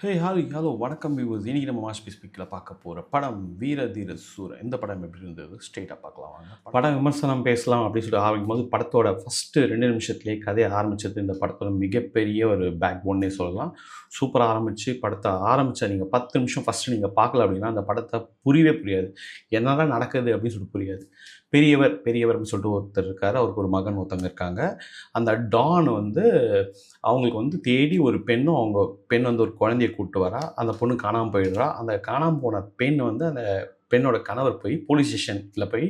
ஹே hi hello வணக்கம் viewers இன்னைக்கு நம்ம மாஸ்பி ஸ்பீக்கில் பார்க்க போகிற படம் வீர தீர சூர. இந்த படம் எப்படி இருந்தது? ஸ்ட்ரெயிட்டாக பார்க்கலாம் வாங்க. படம். விமர்சனம் பேசலாம் அப்படின்னு சொல்லி ஆரம்பிக்கும் போது படத்தோட ஃபஸ்ட்டு ரெண்டு நிமிஷத்துலேயே கதையை ஆரம்பிச்சது இந்த படத்தோட மிகப்பெரிய ஒரு பேக் போன்னே சொல்லலாம். சூப்பராக ஆரம்பித்து படத்தை ஆரம்பித்த நீங்கள் பத்து நிமிஷம் ஃபஸ்ட்டு நீங்கள் பார்க்கல அப்படின்னா அந்த படத்தை புரியவே புரியாது. என்னதான் நடக்குது அப்படின்னு சொல்லிட்டு புரியாது. பெரியவர் பெரியவர் அப்படின்னு சொல்லிட்டு ஒருத்தர் இருக்கார். அவருக்கு ஒரு மகன் ஒருத்தவங்க இருக்காங்க. அந்த டான் வந்து அவங்களுக்கு வந்து தேடி ஒரு பெண்ணும் அவங்க பெண் வந்து ஒரு குழந்தைய கூப்பிட்டு வரா. அந்த பொண்ணு காணாமல் போயிடுறா. அந்த காணாமல் போன பெண் வந்து அந்த பெண்ணோட கணவர் போய் போலீஸ் ஸ்டேஷனில் போய்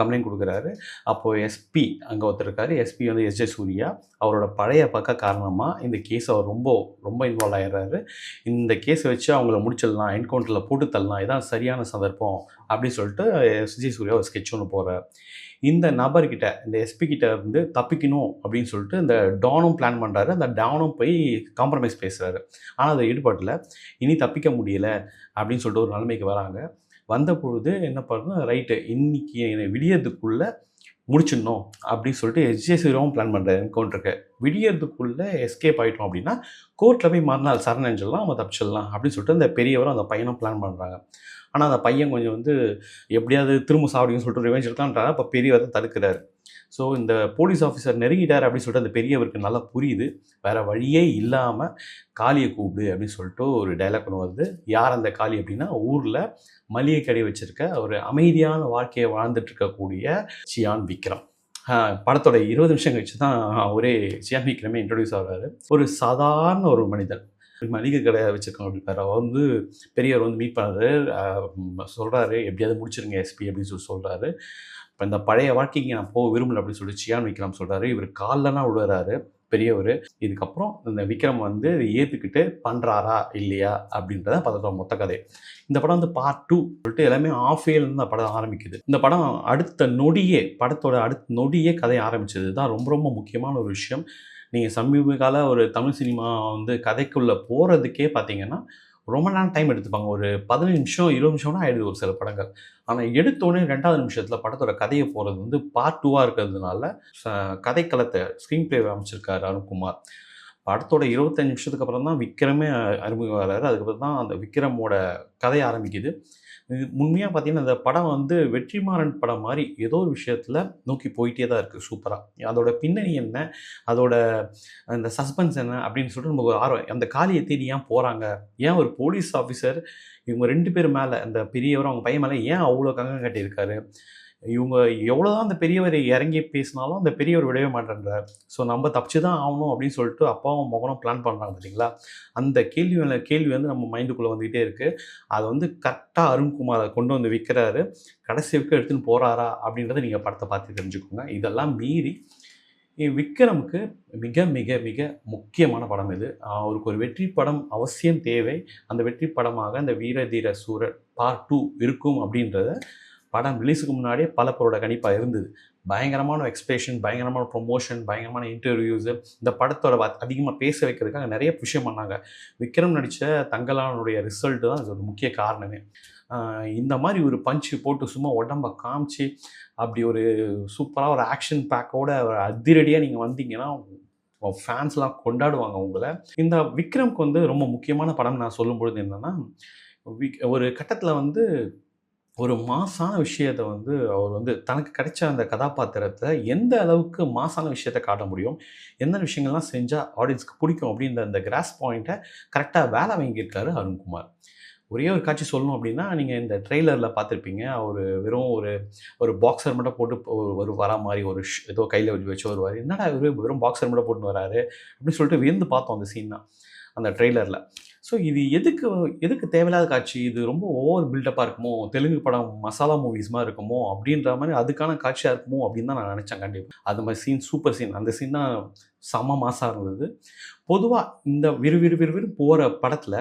கம்ப்ளைண்ட் கொடுக்குறாரு. அப்போது எஸ்பி அங்கே ஒருத்தர் இருக்கார். எஸ்பி வந்து எஸ் ஜே சூர்யா. அவரோட பழைய பக்க காரணமாக இந்த கேஸ் அவர் ரொம்ப ரொம்ப இன்வால்வ் ஆகிடுறாரு இந்த கேஸை வச்சு அவங்கள முடிச்சிடலாம் என்கவுண்டரில் போட்டு தள்ளலாம் இதான் சரியான சந்தர்ப்பம் அப்படின்னு சொல்லிட்டு எஸ் ஜே சூர்யா ஒரு ஸ்கெட்ச் ஒன்று போகிறார் இந்த நபர்கிட்ட இந்த எஸ்பி கிட்ட இருந்து தப்பிக்கணும் அப்படின்னு சொல்லிட்டு இந்த டானும் பிளான் பண்ணுறாரு அந்த டானும் போய் காம்ப்ரமைஸ் பேசுகிறாரு ஆனால் அதை ஈடுபாட்டில் இனி தப்பிக்க முடியலை அப்படின்னு சொல்லிட்டு ஒரு நிலைமைக்கு வராங்க. வந்த பொழுது என்ன பண்ணுறோம் ரைட்டு இன்னைக்கு விடியறதுக்குள்ளே முடிச்சிடணும் அப்படின்னு சொல்லிட்டு எஸ்ஜேசிராவும் பிளான் பண்ணுறாரு என்கவுண்டருக்கு விடியறதுக்குள்ளே எஸ்கேப் ஆகிட்டோம் அப்படின்னா கோர்ட்டில் போய் மறுநாள் சரணடைஞ்சிடலாம் அவன் தப்பிச்சிடலாம் அப்படின்னு சொல்லிட்டு அந்த பெரியவரும் அந்த பையனும் பிளான் பண்ணுறாங்க ஆனால் அந்த பையன் கொஞ்சம் வந்து எப்படியாவது திரும்ப சாப்பிடுங்கன்னு சொல்லிட்டு ரிவெஞ்ச் எடுக்கலான்றாரு அப்போ பெரியவர் தான் தடுக்கிறாரு. ஸோ இந்த போலீஸ் ஆஃபீஸர் நெருங்கிட்டார் அப்படின்னு சொல்லிட்டு அந்த பெரியவருக்கு நல்லா புரியுது. வேற வழியே இல்லாமல் காளியை கூப்பிடு அப்படின்னு சொல்லிட்டு ஒரு டைலாக் ஒன்று வருது. யார் அந்த காளி அப்படின்னா ஊரில் மளிகை கடை வச்சுருக்க ஒரு அமைதியான வாழ்க்கையை வாழ்ந்துட்டுருக்கக்கூடிய சியான் விக்ரம். படத்தோட இருபது நிமிஷம் கழிச்சு தான் ஒரே சியான் விக்ரமே இன்ட்ரடியூஸ் ஆகிறாரு ஒரு சாதாரண ஒரு மனிதன். மளிகை கடை வச்சுருக்கோம் அப்படின்றாரு அவர் வந்து பெரியவர் வந்து மீட் பண்ணுறாரு சொல்கிறாரு எப்படியாவது முடிச்சிருங்க எஸ்பி அப்படின்னு சொல்லி சொல்கிறாரு இப்போ இந்த பழைய வாழ்க்கைக்கு நான் போக விரும்பல அப்படின்னு சொல்லி சியான் விக்ரம் சொல்கிறாரு இவர் கால்லனா விழுறாரு பெரியவர். இதுக்கப்புறம் இந்த விக்ரம் வந்து ஏற்றுக்கிட்டு பண்ணுறாரா இல்லையா அப்படின்றத படத்தோட மொத்த கதை. இந்த படம் வந்து பார்ட் டூ சொல்லிட்டு எல்லாமே ஆஃப் இருந்து இந்த படம் ஆரம்பிக்குது. இந்த படம் அடுத்த நொடியே படத்தோட அடுத்த நொடியே கதை ஆரம்பிச்சது. தான் ரொம்ப ரொம்ப முக்கியமான ஒரு விஷயம். நீங்கள் சமீப கால ஒரு தமிழ் சினிமா வந்து கதைக்குள்ளே போகிறதுக்கே பார்த்தீங்கன்னா ரொம்ப நேரம் டைம் எடுத்துப்பாங்க. ஒரு பதினஞ்சு நிமிஷம் இருபது நிமிஷம்னா ஆயிடுது ஒரு சில படங்கள். ஆனால் எடுத்தோடனே ரெண்டாவது நிமிஷத்தில் படத்தோட கதையை போகிறது வந்து பார்ட் டூவாக இருக்கிறதுனால கதைக்களத்தை ஸ்க்ரீன் பிளே அமைச்சிருக்காரு அருண்குமார். படத்தோட இருபத்தஞ்சு நிமிஷத்துக்கு அப்புறம் தான் விக்ரமே அறிமுகம் வராரு அதுக்கப்புறம் தான் அந்த விக்ரமோட கதை ஆரம்பிக்குது. உண்மையாக பார்த்தீங்கன்னா இந்த படம் வந்து வெற்றிமாறன் படம் மாதிரி ஏதோ ஒரு விஷயத்தில் நோக்கி போயிட்டே தான் இருக்குது சூப்பராக அதோட பின்னணி என்ன? அதோட அந்த சஸ்பென்ஸ் என்ன? அப்படின்னு சொல்லிட்டு நமக்கு ஒரு ஆர்வம். அந்த காலியை தேடி ஏன் போகிறாங்க ஏன் ஒரு போலீஸ் ஆஃபீஸர் இவங்க ரெண்டு பேர் மேலே அந்த பெரியவர் அவங்க பையன் மேலே ஏன் அவ்வளோ கங்கம் கட்டியிருக்காரு? இவங்க எவ்வளோதான் அந்த பெரியவர் இறங்கி பேசினாலும் அந்த பெரியவர் விடவே மாட்டேன்றார் ஸோ நம்ம தப்பிச்சு தான் ஆகணும் அப்படின்னு சொல்லிட்டு அப்பாவும் மகனும் பிளான் பண்ணுறாங்க பார்த்தீங்களா அந்த கேள்வி கேள்வி வந்து நம்ம மைண்டுக்குள்ளே வந்துக்கிட்டே இருக்குது அதை வந்து கரெக்டாக அருண்குமாரை கொண்டு வந்து விற்கிறாரு கடைசி வரைக்கும் எடுத்துன்னு போகிறாரா அப்படின்றத நீங்கள் படத்தை பார்த்து தெரிஞ்சுக்கோங்க. இதெல்லாம் மீறி விக்ரமுக்கு மிக மிக மிக முக்கியமான படம் இது. அவருக்கு ஒரு வெற்றி படம் அவசியம் தேவை. அந்த வெற்றி படமாக அந்த வீர தீர சூரர் பார்ட் டூ இருக்கும் அப்படின்றத படம் ரிலீஸுக்கு முன்னாடியே பல பேரோட கணிப்பாக இருந்தது. பயங்கரமான எக்ஸ்பிரேஷன் பயங்கரமான ப்ரொமோஷன் பயங்கரமான இன்டர்வியூஸு இந்த படத்தோட அதிகமாக பேச வைக்கிறதுக்காக நிறைய விஷயம் பண்ணாங்க. விக்ரம் நடித்த தங்கலானுடைய ரிசல்ட்டு தான் அது ஒரு முக்கிய காரணமே. இந்த மாதிரி ஒரு பஞ்சு போட்டு சும்மா உடம்ப காமிச்சு அப்படி ஒரு சூப்பராக ஒரு ஆக்ஷன் பேக்கோட ஒரு அதிரடியாக நீங்கள் வந்தீங்கன்னா ஃபேன்ஸ்லாம் கொண்டாடுவாங்க உங்களை. இந்த விக்ரம்க்கு வந்து ரொம்ப முக்கியமான படம் நான் சொல்லும் பொழுது என்னென்னா விக் ஒரு கட்டத்தில் வந்து ஒரு மாசான விஷயத்தை வந்து அவர் வந்து தனக்கு கிடைச்ச அந்த கதாபாத்திரத்தை எந்த அளவுக்கு மாசான விஷயத்தை காட்ட முடியும்? எந்த விஷயங்கள்லாம் செஞ்சால் ஆடியன்ஸ்க்கு பிடிக்கும்? அப்படின்ற அந்த கிராஸ் பாயிண்ட்டை கரெக்டாக வேலை வாங்கியிருக்காரு அருண்குமார். ஒரே ஒரு காட்சி சொல்லணும் அப்படின்னா நீங்கள் இந்த ட்ரெய்லரில் பார்த்துருப்பீங்க. அவர் வெறும் ஒரு ஒரு பாக்ஸர் மட்டும் போட்டு ஒரு ஒரு வர மாதிரி ஒரு ஷ்- ஏதோ கையில் வச்சு வச்சு வருவார். என்னடா இவர் வெறும் பாக்ஸர் மட்டும் போட்டு வராரு? அப்படின்னு சொல்லிட்டு வியந்து பார்த்தோம் அந்த சீன் தான் அந்த ட்ரெய்லரில் ஸோ இது எதுக்கு எதுக்கு தேவையில்லாத காட்சி? இது ரொம்ப ஓவர் பில்டப்பாக இருக்குமோ? தெலுங்கு படம் மசாலா மூவிஸ் மாதிரி இருக்குமோ? அப்படின்ற மாதிரி அதுக்கான காட்சியாக இருக்குமோ? அப்படின்னு தான் நான் நினச்சேன் கண்டிப்பாக அது மாதிரி சீன் சூப்பர் சீன் அந்த சீன் தான் செம மாசாக இருந்தது. பொதுவாக இந்த விறுவிறு விறுவிறு போகிற படத்தில்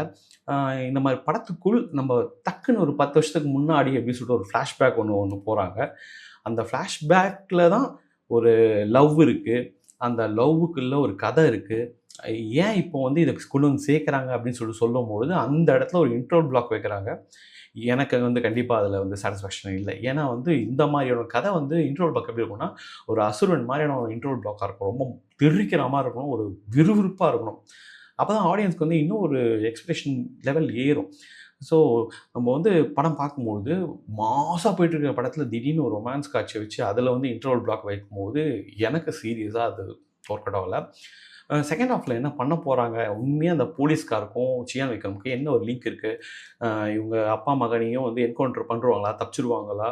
இந்த மாதிரி படத்துக்குள் நம்ம டக்குன்னு ஒரு பத்து வருஷத்துக்கு முன்னாடி அப்படின்னு சொல்லிட்டு ஒரு ஃப்ளாஷ்பேக் ஒன்று ஒன்று போகிறாங்க அந்த ஃப்ளாஷ்பேக்கில் தான் ஒரு லவ் இருக்குது அந்த லவ்வுக்குள்ள ஒரு கதை இருக்குது ஏன் இப்போ வந்து இதை கொண்டு வந்து சேர்க்குறாங்க அப்படின்னு சொல்லி சொல்லும்பொழுது அந்த இடத்துல ஒரு இன்ட்ரோல் பிளாக் வைக்கிறாங்க. எனக்கு வந்து கண்டிப்பாக அதில் வந்து சாட்டிஸ்ஃபேக்ஷன் இல்லை. ஏன்னா வந்து இந்த மாதிரியான கதை வந்து இன்ட்ரோல் பிளாக் எப்படி இருக்கும்னா ஒரு அசுரன் மாதிரியான ஒரு இன்ட்ரோல் பிளாக்காக இருக்கும். ரொம்ப திருக்கிற மாதிரி இருக்கணும். ஒரு விறுவிறுப்பாக இருக்கணும். அப்போ தான் ஆடியன்ஸ்க்கு வந்து இன்னும் ஒரு எக்ஸ்பிரஷன் லெவல் ஏறும். ஸோ நம்ம வந்து படம் பார்க்கும்போது மாசாக போயிட்டு இருக்கிற படத்தில் திடீர்னு ஒரு ரொமான்ஸ் காட்சியை வச்சு அதில் வந்து இன்ட்ரோல் பிளாக் வைக்கும்போது எனக்கு சீரியஸாக அது ஒர்க் அவுட் ஆகலை செகண்ட் ஹாஃபில் என்ன பண்ண போகிறாங்க உண்மையாக அந்த போலீஸ்காருக்கும் சியான் விக்ரமுக்கும் என்ன ஒரு லிங்க் இருக்குது இவங்க அப்பா மகனையும் வந்து என்கவுண்டர் பண்ணுருவாங்களா தப்பிச்சிருவாங்களா?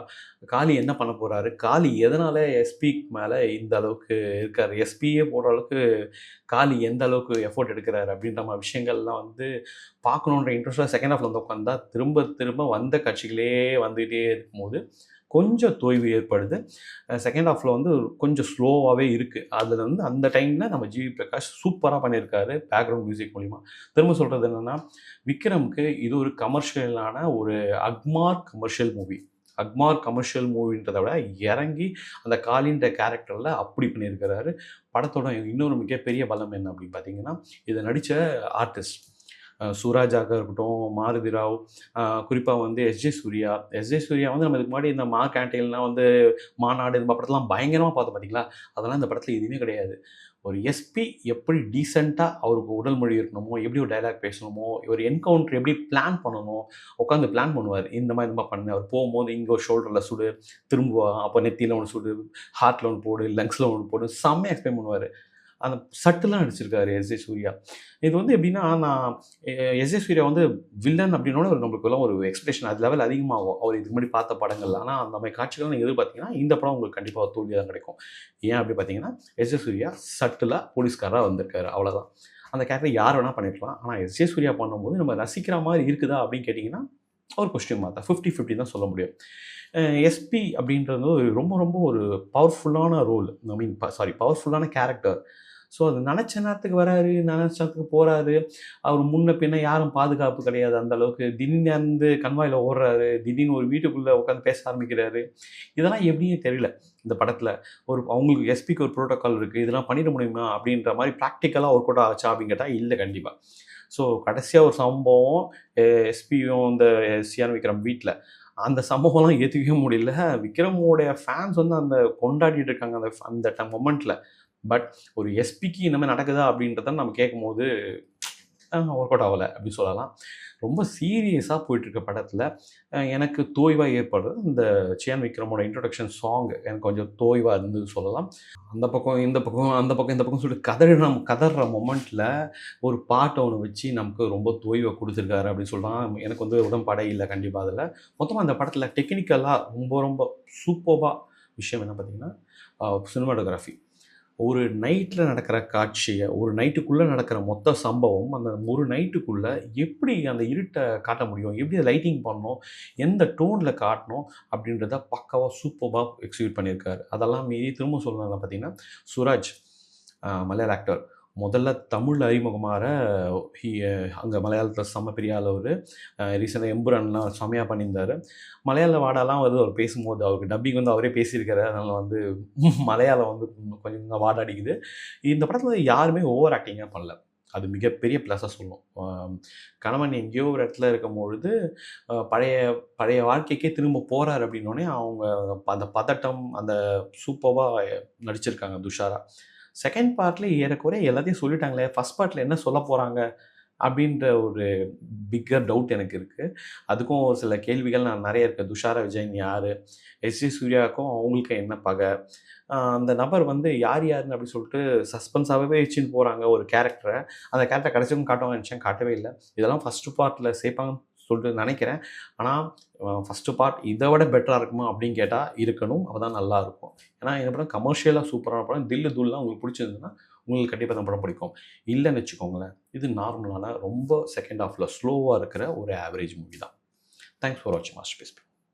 காளி என்ன பண்ண போகிறாரு காளி எதனால் எஸ்பி மேலே இந்த அளவுக்கு இருக்கார்? எஸ்பியே போடுற அளவுக்கு காளி எந்த அளவுக்கு எஃபோர்ட் எடுக்கிறாரு? அப்படின்ற மாதிரி விஷயங்கள்லாம் வந்து பார்க்கணுன்ற இன்ட்ரெஸ்ட்டாக செகண்ட் ஹாஃபில் வந்து உட்காந்தா திரும்ப திரும்ப வந்த காட்சிகளே வந்துகிட்டே இருக்கும்போது கொஞ்சம் தொய்வு ஏற்படுது. செகண்ட் ஹாஃபில் வந்து கொஞ்சம் ஸ்லோவாகவே இருக்குது அதில் வந்து அந்த டைமில் நம்ம ஜிவி பிரகாஷ் சூப்பராக பண்ணியிருக்காரு பேக்ரவுண்ட் மியூசிக் மூலிமா திரும்ப சொல்கிறது என்னென்னா விக்ரம்க்கு இது ஒரு கமர்ஷியலான ஒரு Agmark commercial movie Agmark commercial மூவின்றதை விட இறங்கி அந்த காலின்ற கேரக்டரில் அப்படி பண்ணியிருக்கிறாரு படத்தோட இன்னொரு மிகப்பெரிய பலம் என்ன அப்படின்னு பார்த்தீங்கன்னா இதை நடித்த ஆர்டிஸ்ட் சூராஜாக இருக்கட்டும் மாருதி ராவ் குறிப்பாக வந்து எஸ்ஜே சூர்யா எஸ்ஜே சூர்யா வந்து நம்ம இதுக்கு முன்னாடி இந்த மா கேண்டீன்லாம் வந்து மாநாடு இந்த படத்தெல்லாம் பயங்கரமாக பார்த்தோம் பார்த்தீங்களா அதெல்லாம் இந்த படத்தில் எதுவுமே கிடையாது. ஒரு எஸ்பி எப்படி டீசெண்டாக அவருக்கு உடல் மொழி இருக்கணுமோ எப்படி ஒரு டைலாக் பேசணுமோ ஒரு என்கவுண்டர் எப்படி பிளான் பண்ணணும் உட்காந்து பிளான் பண்ணுவார். இந்த மாதிரி இந்த மாதிரி பண்ணு. அவர் போகும்போது இங்கே ஒரு ஷோல்டரில் சுடு திரும்புவா அப்போ நெத்தியில் ஒன்று சுடு ஹார்ட்டில் ஒன்று போடு லங்ஸில் ஒன்று போடு செம்மையாக எக்ஸ்பிளைன் பண்ணுவார். அந்த சட்டுலாம் நடிச்சிருக்காரு எஸ் ஏ சூர்யா. இது வந்து எப்படின்னா நான் எஸ் ஏ சூர்யா வந்து வில்லன் அப்படின்னோட ஒரு நம்மளுக்கு எல்லாம் ஒரு எக்ஸ்பிரஷன் அது லெவல் அதிகமாகும் அவர் இதுக்கு முன்னாடி பார்த்த படங்கள் ஆனால் அந்த மாதிரி காட்சிகள் நீங்கள் எதிர்பார்த்தீங்கன்னா இந்த படம் உங்களுக்கு கண்டிப்பாக தோல்வியாக தான் கிடைக்கும். ஏன் அப்படி பார்த்தீங்கன்னா எஸ் ஏ சூர்யா சட்டிலாக போலீஸ்காராக வந்திருக்காரு. அவ்வளோதான் அந்த கேரக்டர் யார் வேணால் பண்ணிருக்கலாம். ஆனால் எஸ் ஏ சூர்யா பண்ணும்போது நம்ம ரசிக்கிற மாதிரி இருக்குதா அப்படின்னு கேட்டிங்கன்னா ஒரு கொஸ்டின் மாத்தா ஃபிஃப்டி ஃபிஃப்டி தான் சொல்ல முடியும். எஸ்பி அப்படின்றது ரொம்ப ரொம்ப ஒரு பவர்ஃபுல்லான ரோல் ஐ மீன் சாரி பவர்ஃபுல்லான கேரக்டர் ஸோ அது நினச்ச நேரத்துக்கு வராரு நினச்ச நேரத்துக்கு போகிறாரு அவர் முன்ன பின்ன யாரும் பாதுகாப்பு கிடையாது அந்த அளவுக்கு. திடீர்னு கண்வாயில் ஓடுறாரு. திடீர்னு ஒரு வீட்டுக்குள்ளே உட்காந்து பேச ஆரம்பிக்கிறாரு. இதெல்லாம் எப்படியே தெரியல இந்த படத்தில். ஒரு அவங்களுக்கு எஸ்பிக்கு ஒரு ப்ரோட்டோக்கால் இருக்குது இதெல்லாம் பண்ணிட முடியுமா அப்படின்ற மாதிரி ப்ராக்டிக்கலாக ஒர்க் அவுட் ஆச்சா அப்படின்னு கேட்டால் இல்லை கண்டிப்பாக ஸோ கடைசியாக ஒரு சம்பவம் எஸ்பியும் இந்த சியான் விக்ரம் வீட்டில் அந்த சம்பவம்லாம் ஏற்றுக்கவே முடியல. விக்ரமோடைய ஃபேன்ஸ் வந்து அந்த கொண்டாடிட்டு இருக்காங்க அந்த அந்த மொமெண்ட்டில் பட் ஒரு எஸ்பிக்கு இந்தமாதிரி நடக்குதா அப்படின்றத நம்ம கேட்கும்போது ஒர்க் அவுட் ஆகலை அப்படின்னு சொல்லலாம். ரொம்ப சீரியஸாக போயிட்டுருக்க படத்தில் எனக்கு தோய்வாக ஏற்படுறது இந்த சியான் விக்ரமோட இன்ட்ரொடக்ஷன் சாங் எனக்கு கொஞ்சம் தோய்வாக இருந்தது சொல்லலாம். அந்த பக்கம் இந்த பக்கம் அந்த பக்கம் இந்த பக்கம் சொல்லிட்டு கதறி நம்ம கதற மொமெண்ட்டில் ஒரு பாட்டை ஒன்று வச்சு நமக்கு ரொம்ப தோய்வை கொடுத்துருக்காரு அப்படின்னு சொல்லலாம். எனக்கு வந்து உடம்படை இல்லை கண்டிப்பாக அதில். மொத்தமாக அந்த படத்தில் டெக்னிக்கலாக ரொம்ப ரொம்ப சூப்பர்வாக விஷயம் என்ன பார்த்திங்கன்னா சினிமாட்டோகிராஃபி ஒரு நைட்டில் நடக்கிற காட்சியை ஒரு நைட்டுக்குள்ளே நடக்கிற மொத்த சம்பவம் அந்த ஒரு நைட்டுக்குள்ளே எப்படி அந்த இருட்டை காட்ட முடியும்? எப்படி லைட்டிங் பண்ணணும்? எந்த டோனில் காட்டணும்? அப்படின்றத பக்காவாக சூப்பராக எக்ஸிக்யூட் பண்ணியிருக்காரு. அதெல்லாம் மீறி திரும்ப சொல்லணும் பார்த்தீங்கன்னா சுராஜ் மலையாள ஆக்டர் முதல்ல தமிழ் அறிமுகமாற ஹி அங்கே மலையாளத்தில் செம்ம பெரிய ஆள் அவர். ரீசெண்டாக எம்புரன்லாம் செம்மையாக பண்ணியிருந்தார். மலையாள வாடாலாம் வந்து அவர் பேசும்போது அவருக்கு டப்பிங் வந்து அவரே பேசியிருக்காரு. அதனால் வந்து மலையாளம் வந்து கொஞ்சம் வாடாடிக்குது. இந்த படத்தில் யாருமே ஓவர் ஆக்டிங்காக பண்ணல. அது மிகப்பெரிய ப்ளஸ்ஸாக சொல்லும். கணவன் எங்கேயோ ஒரு இடத்துல இருக்கும் பொழுது பழைய பழைய வாழ்க்கைக்கே திரும்ப போகிறார் அப்படின்னோடனே அவங்க அந்த பதட்டம் அந்த சூப்பராக நடிச்சிருக்காங்க துஷாரா. செகண்ட் பார்ட்டில் ஏறக்குறைய எல்லாத்தையும் சொல்லிட்டாங்களே ஃபஸ்ட் பார்ட்டில் என்ன சொல்ல போகிறாங்க அப்படின்ற ஒரு பிக்கர் டவுட் எனக்கு இருக்குது அதுக்கும் ஒரு சில கேள்விகள் நான் நிறைய இருக்கேன் துஷாரா விஜயன் யார்? எஸ் ஜி சூர்யாவுக்கும் அவங்களுக்கு என்ன பகை? அந்த நபர் வந்து யார் யாருன்னு அப்படி சொல்லிட்டு சஸ்பென்ஸாகவே வச்சுன்னு போகிறாங்க ஒரு கேரக்டரை அந்த கேரக்டர் கடைசியும் காட்டுவாங்க நினச்சேன். காட்டவே இல்லை. இதெல்லாம் ஃபஸ்ட்டு பார்ட்டில் சேர்ப்பாங்க சொல்லிட்டு நினைக்கிறேன். ஆனால் ஃபஸ்ட்டு பார்ட் இதை விட பெட்டராக இருக்குமா அப்படின்னு கேட்டால் இருக்கணும். அப்போ தான் நல்லாயிருக்கும் ஏன்னா இந்த படம் கமர்ஷியலாக சூப்பரான படம். தில்லு துல்லாம் உங்களுக்கு பிடிச்சிருந்ததுன்னா உங்களுக்கு கண்டிப்பாக இந்த படம் பிடிக்கும். இல்லைன்னு வச்சுக்கோங்களேன் இது நார்மலான ரொம்ப செகண்ட் ஹாஃபில் ஸ்லோவாக இருக்கிற ஒரு ஆவரேஜ் மூவி தான். தேங்க்ஸ் ஃபார் வாட்சிங் மாஸ்டர் பேஸ்